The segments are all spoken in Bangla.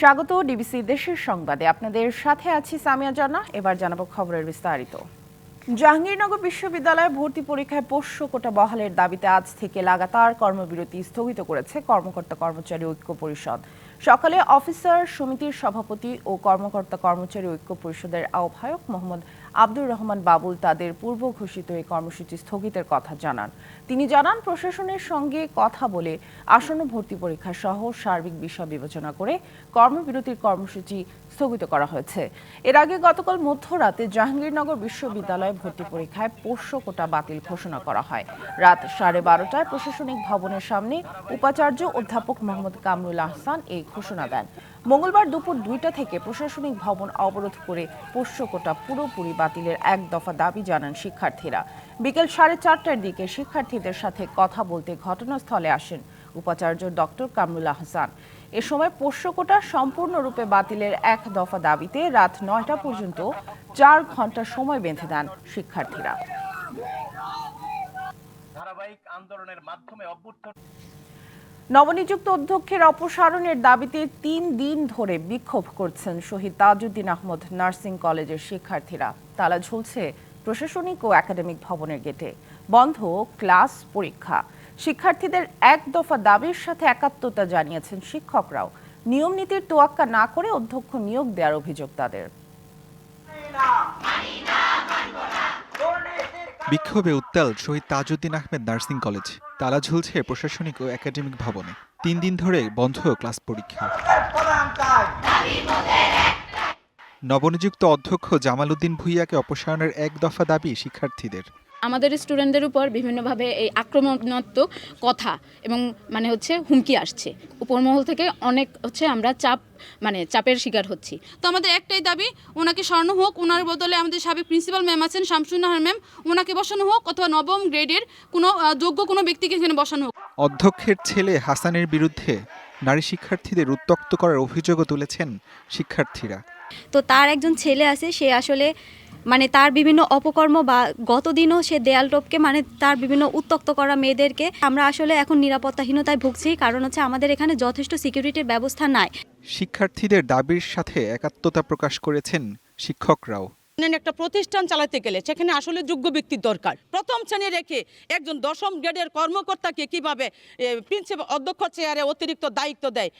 স্বাগত ডিবিসি দেশের সংবাদে। আপনাদের সাথে আছি সামিয়া জানা। এবার জানাব খবরের বিস্তারিত। জাহাঙ্গীরনগর বিশ্ববিদ্যালয়ে ভর্তি পরীক্ষায় পোষ্য কোটা বহালের দাবিতে আজ থেকে লাগাতার কর্মবিরতি স্থগিত করেছে কর্মকর্তা কর্মচারী ঐক্য পরিষদ। সকালে অফিসার সমিতির সভাপতি ও কর্মকর্তা কর্মচারী ঐক্য পরিষদের আহ্বায়ক মোহাম্মদ আব্দুর রহমান বাবুল তাদের পূর্ব ঘোষিত এই কর্মসূচি স্থগিতের কথা জানান। তিনি জানান, প্রশাসনের সঙ্গে কথা বলে আসন্ন ভর্তি পরীক্ষা সহ সার্বিক বিষয় বিবেচনা করে কর্মবিরতির কর্মসূচি স্থগিত করা হয়েছে। এর আগে গতকাল মধ্যরাতে জাহাঙ্গীরনগর বিশ্ববিদ্যালয়ে ভর্তি পরীক্ষায় পোষ্য কোটা বাতিল ঘোষণা করা হয়। রাত সাড়ে বারোটায় প্রশাসনিক ভবনের সামনে উপাচার্য অধ্যাপক মোহাম্মদ কামরুল আহসান এই ঘোষণা দেন। মঙ্গলবার দুপুর দুইটা থেকে প্রশাসনিক ভবন অবরোধ করে পোষ্য কোটা পুরোপুরি বাতিলের এক দফা দাবি জানান শিক্ষার্থীরা। বিকেল সাড়ে চারটার দিকে শিক্ষার্থীদের সাথে কথা বলতে ঘটনাস্থলে আসেন উপাচার্য ডক্টর কামরুল আহসান। এ সময় পোষ্য কোটা সম্পূর্ণরূপে বাতিলের এক দফা দাবিতে রাত নয়টা পর্যন্ত চার ঘণ্টা সময় বেঁধে দেন শিক্ষার্থীরা। ধারাবাহিক আন্দোলনের মাধ্যমে অভ্যুত্থান নবনিযুক্ত অধ্যক্ষের অপসারণের দাবিতে তিন দিন ধরে বিক্ষোভ করছেন শহীদ তাজউদ্দিন আহমদ নার্সিং কলেজের শিক্ষার্থীরা। তালা ঝুলছে প্রশাসনিক ও একাডেমিক ভবনের গেটে বন্ধ ক্লাস পরীক্ষা। শিক্ষার্থীদের এক দফা দাবির সাথে একাত্মতা জানিয়েছেন শিক্ষকরাও। নিয়ম নীতির তোয়াক্কা না করে অধ্যক্ষ নিয়োগ দেওয়ার অভিযোগ তাদের। বিক্ষোভে উত্তাল শহীদ তাজউদ্দিন আহমেদ নার্সিং কলেজ। তালা ঝুলছে প্রশাসনিক ও একাডেমিক ভবনে। তিন দিন ধরে বন্ধ ক্লাস পরীক্ষা। নবনিযুক্ত অধ্যক্ষ জামাল উদ্দিন ভুইয়াকে অপসারণের এক দফা দাবি শিক্ষার্থীদের। আমাদের স্টুডেন্টদের উপর বিভিন্নভাবে এই আক্রমণাত্মক কথা এবং মানে হচ্ছে হুমকি আসছে। উপরমহল থেকে অনেক হচ্ছে আমরা চাপ মানে চাপের শিকার হচ্ছি। তো আমাদের একটাই দাবি ওনাকে স্বর্ণ হোক ওনার বদলে আমাদের সাবেক প্রিন্সিপাল ম্যাম আছেন শামসুন্নাহার ম্যাম ওনাকে বসানো হোক অথবা নবম গ্রেডের কোনো যোগ্য কোনো ব্যক্তিকে এখানে বসানো হোক। অধ্যক্ষের ছেলে হাসানের বিরুদ্ধে নারী শিক্ষার্থীদের উত্তক্ত করার অভিযোগও তুলেছেন শিক্ষার্থীরা। তো তার একজন ছেলে আছে সে আসলে মানে তার বিভিন্ন অপকর্ম বা গতদিনও সে দেয়াল টোপকে মানে তার বিভিন্ন উত্তক্ত করা মেয়েদেরকে আমরা আসলে এখন নিরাপত্তাহীনতায় ভুগছি। কারণ হচ্ছে আমাদের এখানে যথেষ্ট সিকিউরিটির ব্যবস্থা নাই। শিক্ষার্থীদের দাবির সাথে একাত্মতা প্রকাশ করেছেন শিক্ষকরাও। একটা প্রতিষ্ঠান চালাতে গেলে সেখানে আসলে যোগ্য ব্যক্তির দরকার। প্রথম শ্রেণি রেখে একজন দশম গ্রেডের কর্মকর্তাকে কীভাবে প্রিন্সিপাল অধ্যক্ষ চেয়ারে অতিরিক্ত দায়িত্ব দেয়?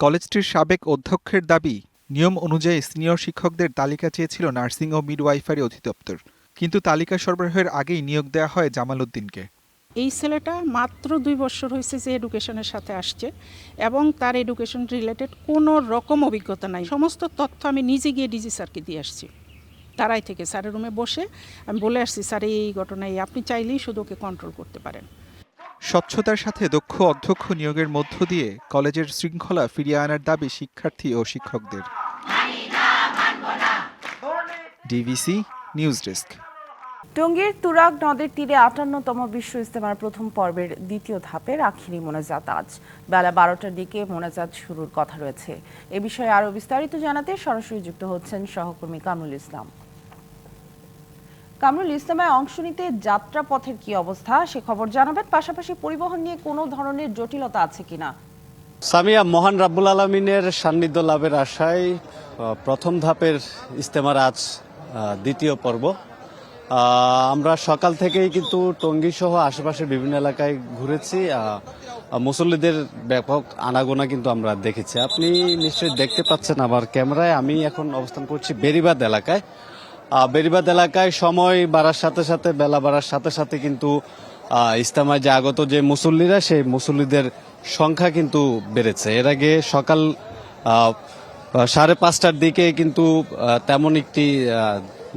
কলেজটির সাবেক অধ্যক্ষের দাবি নিয়ম অনুযায়ী সিনিয়র শিক্ষকদের তালিকা চেয়েছিল নার্সিং ও মিডওয়াইফারি অধিদপ্তর। কিন্তু তালিকা সরবরাহের আগেই নিয়োগ দেওয়া হয় জামাল উদ্দিনকে এই ছেলেটা মাত্র দুই বছর হয়েছে যে এডুকেশনের সাথে আসছে এবং তার এডুকেশন রিলেটেড কোনো রকম অভিজ্ঞতা নাই। সমস্ত তথ্য আমি নিজে গিয়ে ডিজি স্যারকে দিয়ে আসছি। তারাই থেকে স্যারের রুমে বসে আমি বলে আসছি, স্যার, এই ঘটনায় আপনি চাইলেই শুধু ওকে কন্ট্রোল করতে পারেন। স্বচ্ছতার সাথে দক্ষ অধ্যক্ষ নিয়োগের মধ্য দিয়ে কলেজের শৃঙ্খলা ফিরিয়ে আনার দাবি শিক্ষার্থী ও শিক্ষকদের। DBC news desk. টঙ্গীর তুরাগ নদের তীরে আটান্নতম বিশ্ব ইস্তেমার প্রথম পর্বের দ্বিতীয় ধাপের আখিরি মোনাজাত আজ। বেলা বারোটার দিকে মোনাজাত শুরুর কথা রয়েছে। এ বিষয়ে আরও বিস্তারিত জানাতে সরাসরি যুক্ত হচ্ছেন সহকর্মী কামরুল ইসলাম। কামরুল ইসলামে অংশ নিতে যাত্রা পথের কি অবস্থা, সে খবর জানাবেন। পাশাপাশি পরিবহন নিয়ে কোনো ধরনের জটিলতা আছে কিনা? সামিয়া, মহান রাব্বুল আলমিনের সান্নিধ্য লাভের আশায় প্রথম ধাপের ইস্তেমার আজ দ্বিতীয় পর্ব। আমরা সকাল থেকেই কিন্তু টঙ্গী সহ আশেপাশের বিভিন্ন এলাকায় ঘুরেছি। মুসল্লিদের ব্যাপক আনাগোনা কিন্তু আমরা দেখেছি। আপনি নিশ্চয়ই দেখতে পাচ্ছেন আমার ক্যামেরায়। আমি এখন অবস্থান করছি বেরিবাদ এলাকায়। বেরিবাদ এলাকায় সময় বাড়ার সাথে সাথে, বেলা বাড়ার সাথে সাথে কিন্তু ইস্তেমায় যে আগত যে মুসল্লিরা, সেই মুসল্লিদের সংখ্যা কিন্তু বেড়েছে। এর আগে সকাল সাড়ে পাঁচটার দিকে কিন্তু তেমন একটি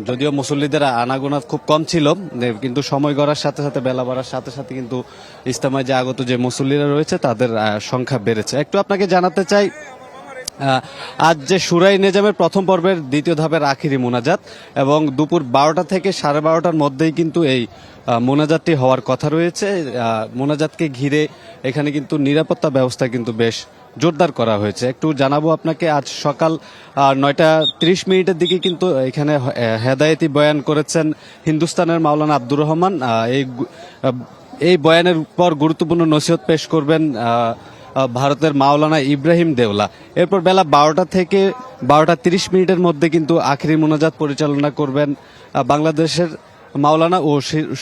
যদিও মুসল্লিদের আনাগোনা খুব কম ছিল কিন্তু সময় গড়ার সাথে সাথে, বেলা বাড়ার সাথে সাথে কিন্তু ইস্তেমায় যে আগত যে মুসল্লিরা রয়েছে, তাদের সংখ্যা বেড়েছে। একটু আপনাকে জানাতে চাই আজ যে সুরাই নেজামের প্রথম পর্বের দ্বিতীয় ধাপের আখিরি মোনাজাত এবং দুপুর বারোটা থেকে সাড়ে বারোটার মধ্যেই কিন্তু এই মোনাজাতটি হওয়ার কথা রয়েছে। মোনাজাতকে ঘিরে এখানে কিন্তু নিরাপত্তা ব্যবস্থা কিন্তু বেশ জোরদার করা হয়েছে। একটু জানাব আপনাকে, আজ সকাল নয়টা তিরিশ মিনিটের দিকে কিন্তু এখানে হেদায়েতি বয়ান করেছেন হিন্দুস্তানের মাওলানা আব্দুর রহমান। এই এই বয়ানের পর গুরুত্বপূর্ণ নসিহত পেশ করবেন ভারতের মাওলানা ইব্রাহিম দেওলা। এরপর বেলা বারোটা থেকে বারোটা তিরিশ মিনিটের মধ্যে কিন্তু আখেরি মোনাজাত পরিচালনা করবেন বাংলাদেশের মাওলানা ও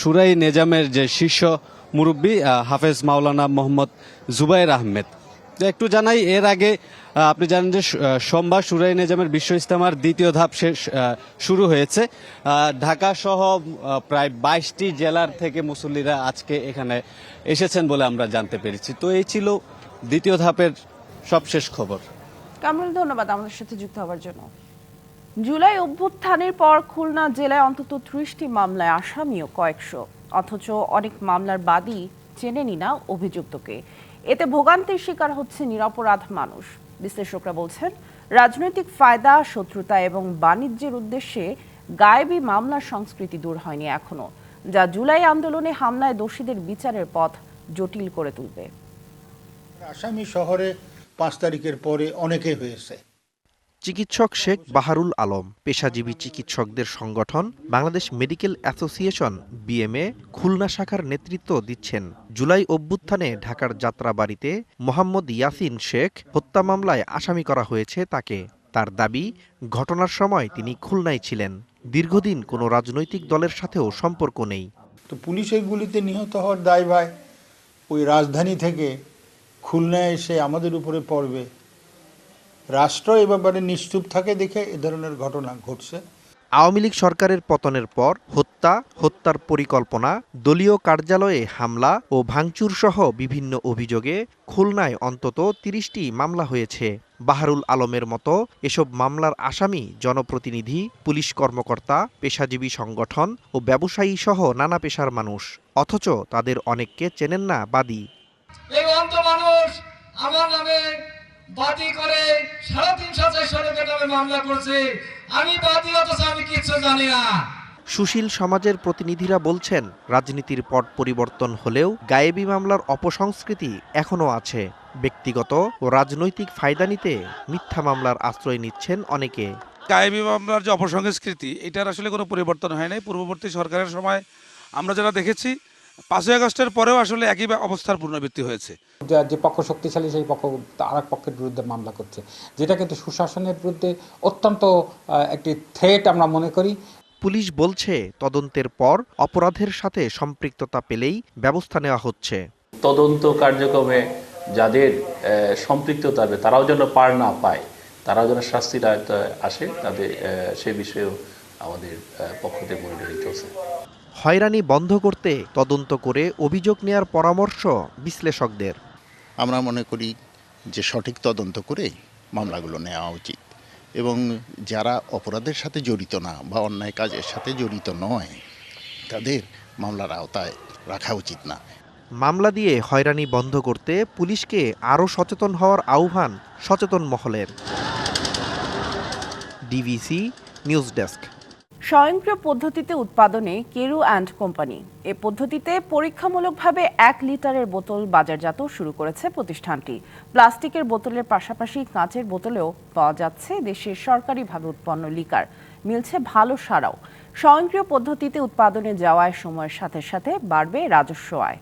সুরাই নেজামের যে শীর্ষ মুরব্বী হাফেজ মাওলানা মোহাম্মদ জুবাইর আহমেদ। একটু জানাই, এর আগে আপনি জানেন যে সোমবার সুরাই নেজামের বিশ্ব ইস্তেমার দ্বিতীয় ধাপ শেষ শুরু হয়েছে। ঢাকা সহ প্রায় বাইশটি জেলার থেকে মুসল্লিরা আজকে এখানে এসেছেন বলে আমরা জানতে পেরেছি। তো এই ছিল দ্বিতীয় ধাপের সবশেষ খবর। কামরুল, ধন্যবাদ আমাদের সাথে যুক্ত হওয়ার জন্য। জুলাই অভ্যুত্থানের পর খুলনা জেলায় অন্তত ত্রিশটি মামলায় আসামিও কয়েকশো। অথচ অনেক মামলার বাদী চেনেনি না অভিযুক্তকে। এতে ভোগান্তির শিকার হচ্ছে নিরপরাধ মানুষ। বিশ্লেষকরা বলছেন, রাজনৈতিক ফায়দা, শত্রুতা এবং বাণিজ্যের উদ্দেশ্যে গায়েবী মামলার সংস্কৃতি দূর হয়নি এখনও যা জুলাই আন্দোলনে হামলায় দোষীদের বিচারের পথ জটিল করে তুলবে। আসামি শহরে পাঁচ তারিখের পরে অনেকে হয়েছে। চিকিৎসক শেখ বাহারুল আলম পেশাজীবী চিকিৎসকদের সংগঠন Bangladesh medical association BMA Khulna শাখার নেতৃত্ব দিচ্ছেন। জুলাই অভ্যুত্থানে ঢাকার যাত্রাবাড়িতে মোহাম্মদ ইয়াসিন শেখ হত্যা মামলায় আসামি করা হয়েছে তাকে। তার দাবি ঘটনার সময় তিনি খুলনায় ছিলেন। দীর্ঘদিন কোনো রাজনৈতিক দলের সাথেও সম্পর্ক নেই। তো পুলিশের গুলিতে নিহত হওয়ার দায় ভাই। ওই রাজধানী থেকে খুলনায় এসে আমাদের উপরে পড়বে। রাষ্ট্র এ ব্যাপারে নিশ্চুপ থাকে দেখে এ ধরনের ঘটনা ঘটছে। আওয়ামী লীগ সরকারের পতনের পর হত্যা, হত্যার পরিকল্পনা, দলীয় কার্যালয়ে হামলা ও ভাঙচুর সহ বিভিন্ন অভিযোগে খুলনায় অন্তত তিরিশটি মামলা হয়েছে। বাহারুল আলমের মতো এসব মামলার আসামি, জনপ্রতিনিধি, পুলিশ কর্মকর্তা, পেশাজীবী সংগঠন ও ব্যবসায়ী সহ নানা পেশার মানুষ। অথচ তাদের অনেককে চেনেন না বাদী। এই মানুষ। আমার নামে বাদী করে সাড়ে তিনশো চারশো লোকের নামে মামলা করছে। আমি বাদী অথচ আমি কিচ্ছু জানি না। সুশীল সমাজের প্রতিনিধিরা বলছেন রাজনীতির পট পরিবর্তন হলেও গায়েবী মামলার অপসংস্কৃতি এখনও আছে। ব্যক্তিগত ও রাজনৈতিক ফায়দা নিতে মিথ্যা মামলার আশ্রয় নিচ্ছেন অনেকে। গায়েবী মামলার যে অপসংস্কৃতি এটার আসলে কোনো পরিবর্তন হয় নাই। পূর্ববর্তী সরকারের সময় আমরা যারা দেখেছি পাঁচই আগস্টের পরেও আসলে একই অবস্থার পুনরাবৃত্তি হয়েছে। যে পক্ষ শক্তিশালী সেই পক্ষ আর এক পক্ষের বিরুদ্ধে মামলা করছে। যেটা কিন্তু সুশাসনের বিরুদ্ধে অত্যন্ত একটি থ্রেট আমরা মনে করি। পুলিশ বলছে তদন্তের পর অপরাধের সাথে সম্পৃক্ততা পেলেই ব্যবস্থা নেওয়া হচ্ছে। তদন্ত কার্যক্রমে যাদের সম্পৃক্ততা হবে তারাও যেন পার না পায় তারাও যেন শাস্তির আসে তাদের সে বিষয়েও আমাদের পক্ষ থেকে মনিটরিং চলছে। হয়রানি বন্ধ করতে তদন্ত করে অভিযোগ নেয়ার পরামর্শ বিশ্লেষকদের। আমরা মনে করি যে সঠিক তদন্ত করে মামলাগুলো নেওয়া উচিত। এবং যারা অপরাধের সাথে জড়িত না বা অন্যায় কাজের সাথে জড়িত নয় তাদের মামলার আওতায় রাখা উচিত না। মামলা দিয়ে হয়রানি বন্ধ করতে পুলিশকে আরও সচেতন হওয়ার আহ্বান সচেতন মহলের। DBC news desk. স্বয়ংক্রিয় পদ্ধতিতে উৎপাদনে কেরু অ্যান্ড কোম্পানি। এ পদ্ধতিতে পরীক্ষামূলকভাবে এক লিটারের বোতল বাজারজাত শুরু করেছে প্রতিষ্ঠানটি। প্লাস্টিকের বোতলের পাশাপাশি কাঁচের বোতলেও পাওয়া যাচ্ছে দেশের সরকারিভাবে উৎপন্ন লিকার। মিলছে ভালো সারাও। স্বয়ংক্রিয় পদ্ধতিতে উৎপাদনে যাওয়ায় সময়ের সাথে সাথে বাড়বে রাজস্ব আয়।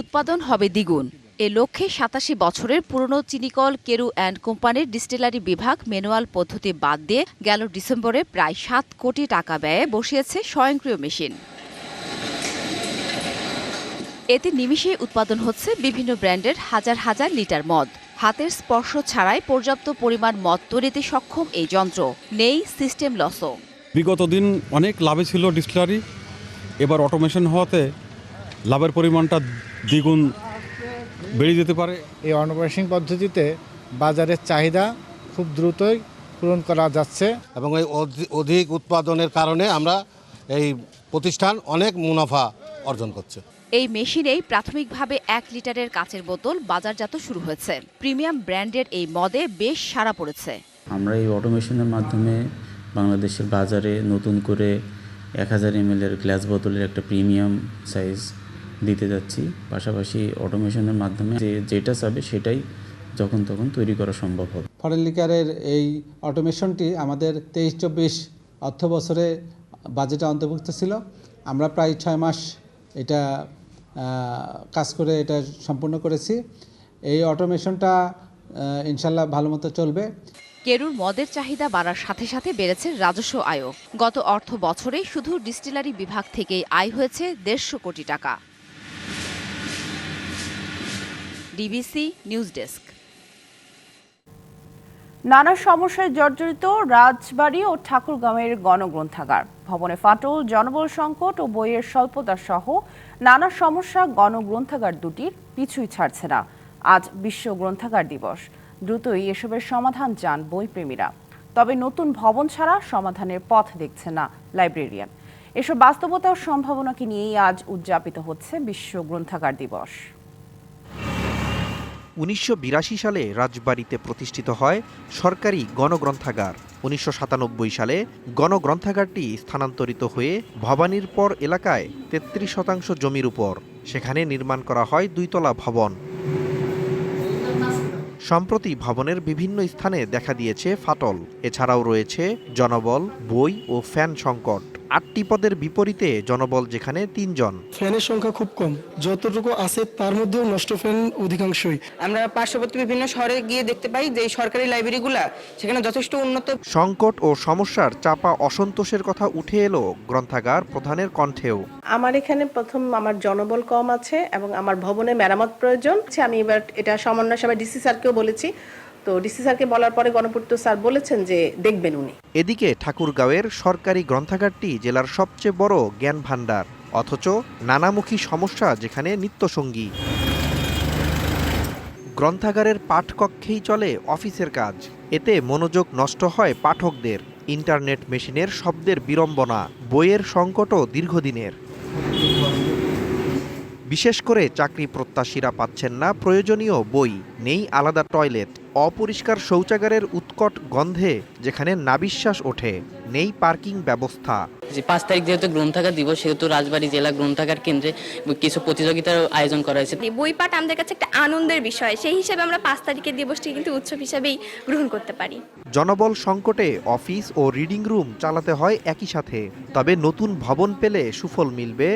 উৎপাদন হবে দ্বিগুণ। এ লক্ষ্যে সাতাশি বছরের পুরনো চিনিকল কেরু অ্যান্ড কোম্পানির ডিস্টিলারি বিভাগ ম্যানুয়াল পদ্ধতি বাদ দিয়ে গেল ডিসেম্বরে প্রায় সাত কোটি টাকা ব্যয়ে বসিয়েছে স্বয়ংক্রিয় মেশিন। এতে নিমিষে উৎপাদন হচ্ছে বিভিন্ন ব্র্যান্ডের হাজার হাজার লিটার মদ। হাতের স্পর্শ ছাড়াই পর্যাপ্ত পরিমাণ মদ তৈরিতে সক্ষম এই যন্ত্র। নেই সিস্টেম লসও। বিগত দিন অনেক লাভে ছিল ডিস্টিলারি। এবার অটোমেশন হওয়াতে লাভের পরিমাণটা দ্বিগুণ বেড়ে যেতে পারে। এই অটোমেশন পদ্ধতিতে বাজারের চাহিদা খুব দ্রুতই পূরণ করা যাচ্ছে। এবং এই অধিক উৎপাদনের কারণে আমরা এই প্রতিষ্ঠান অনেক মুনাফা অর্জন করছে। এই মেশিনেই প্রাথমিকভাবে এক লিটারের কাচের বোতল বাজারজাত শুরু হয়েছে। প্রিমিয়াম ব্র্যান্ডের এই মদে বেশ সাড়া পড়েছে। আমরা এই অটোমেশনের মাধ্যমে বাংলাদেশের বাজারে নতুন করে এক হাজার এর গ্লাস বোতলের একটা প্রিমিয়াম সাইজ দিতে যাচ্ছি। পাশাপাশি অটোমেশনের মাধ্যমে যে যেটা চাবে সেটাই যখন তখন তৈরি করা সম্ভব হবে। ফরেন লিকারের এই অটোমেশনটি আমাদের তেইশ চব্বিশ অর্থ বছরে বাজেটে অন্তর্ভুক্ত ছিল। আমরা প্রায় ছয় মাস এটা কাজ করে এটা সম্পূর্ণ করেছি। এই অটোমেশনটা ইনশাল্লাহ ভালো মতো চলবে। কেরুর মদের চাহিদা বাড়ার সাথে সাথে বেড়েছে রাজস্ব আয়ও। গত অর্থ বছরে শুধু ডিস্টিলারি বিভাগ থেকেই আয় হয়েছে দেড়শো কোটি টাকা। DBC news desk. নানা সমস্যায় জর্জরিত রাজবাড়ী ও ঠাকুরগাঁওয়ের গণগ্রন্থাগার। ভবনে ফাটল, জনবল সংকট ও বইয়ের স্বল্পতা সহ নানা সমস্যা গণগ্রন্থাগার দুটির পিছুই ছাড়ছে না। আজ বিশ্ব গ্রন্থাগার দিবস। দ্রুতই এসবের সমাধান চান বইপ্রেমীরা। তবে নতুন ভবন ছাড়া সমাধানের পথ দেখছে না লাইব্রেরিয়ান। এসব বাস্তবতা ও সম্ভাবনাকে নিয়েই আজ উদযাপিত হচ্ছে বিশ্ব গ্রন্থাগার দিবস। উনিশশো বিরাশি সালে রাজবাড়িতে প্রতিষ্ঠিত হয় সরকারি গণগ্রন্থাগার। উনিশশো সাতানব্বই সালে গণগ্রন্থাগারটি স্থানান্তরিত হয়ে ভবানীর পর এলাকায় তেত্রিশ শতাংশ জমির উপর। সেখানে নির্মাণ করা হয় দুইতলা ভবন। সম্প্রতি ভবনের বিভিন্ন স্থানে দেখা দিয়েছে ফাটল। এছাড়াও রয়েছে জনবল, বই ও ফ্যান সংকট। আটটি পদের বিপরীতে জনবল যেখানে তিনজন। ফ্যানের সংখ্যা খুব কম। যতটুকু আছে তার মধ্যেও নষ্ট ফ্যান অধিকাংশই। আমরা পার্শ্ববর্তী বিভিন্ন শহরে গিয়ে দেখতে পাই যে সরকারি লাইব্রেরিগুলা সেখানে যথেষ্ট উন্নত সংকট ও সমস্যার চাপা অসন্তোষের কথা উঠে এলো গ্রন্থাগার প্রধানের কণ্ঠেও। আমার এখানে প্রথম আমার জনবল কম আছে এবং আমার ভবনে মেরামত প্রয়োজন। আমি এবার এটা সমন্বয় সভায় ডিসি স্যারকেও বলেছি। তো ডিসি স্যারকে বলার পরে গণপূর্ত স্যার বলেছেন যে দেখবেন উনি। এদিকে ঠাকুরগাঁওয়ের সরকারি গ্রন্থাগারটি জেলার সবচেয়ে বড় জ্ঞান ভাণ্ডার, অথচ নানামুখী সমস্যা যেখানে নিত্যসঙ্গী। গ্রন্থাগারের পাঠকক্ষেই চলে অফিসের কাজ। এতে মনোযোগ নষ্ট হয় পাঠকদের। ইন্টারনেট মেশিনের শব্দের বিড়ম্বনা, বইয়ের সংকটও দীর্ঘদিনের। বিশেষ করে চাকরি প্রত্যাশীরা পাচ্ছেন না প্রয়োজনীয় বই নেই আলাদা টয়লেট অপরিষ্কার শৌচাগারের উৎকট গন্ধে যেখানে নাবিশ্বাস ওঠে নেই পার্কিং ব্যবস্থা। যে পাঁচ তারিখ যেহেতু গ্রন্থাগার দিবস সেহেতু রাজবাড়ী জেলা গ্রন্থাগার কেন্দ্রে কিছু প্রতিযোগিতার আয়োজন করা হয়েছে। বই পাঠ আমাদের কাছে একটা আনন্দের বিষয় সেই হিসেবে আমরা পাঁচ তারিখের দিবসটি কিন্তু উৎসব হিসেবেই গ্রহণ করতে পারি। জনবল সংকটে অফিস ও রিডিং রুম চালাতে হয় একই সাথে তবে নতুন ভবন পেলে সুফল মিলবে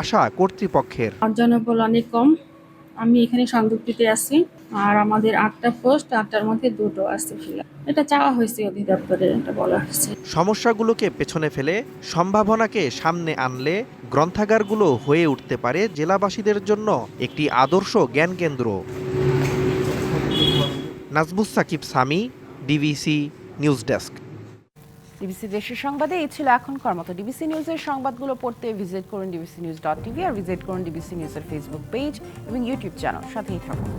আশা কর্তৃপক্ষের। জনবল অনেক কম আমি এখানে সংযুক্তিতে আছি আর আমাদের আটটা পোস্ট আটটার মধ্যে দুটো আসছে এটা চাওয়া হয়েছে অধিদপ্তরে এটা বলা হয়েছে। সমস্যাগুলোকে পেছনে ফেলে সম্ভাবনাকে সামনে আনলে গ্রন্থাগারগুলো হয়ে উঠতে পারে জেলাবাসীদের জন্য একটি আদর্শ জ্ঞান কেন্দ্র। Nazmus Sakib Sami DBC news desk. DBC দেশের সংবাদে এই ছিল এখন কর্মত। ডিবিসি নিউজের সংবাদগুলো পড়তে ভিজিট করুন ডিবিসি নিউজ ডট টিভি আর ভিজিট করুন ডিবিসি নিউজের ফেসবুক পেজ এবং ইউটিউব চ্যানেল সাথেই থাকুন।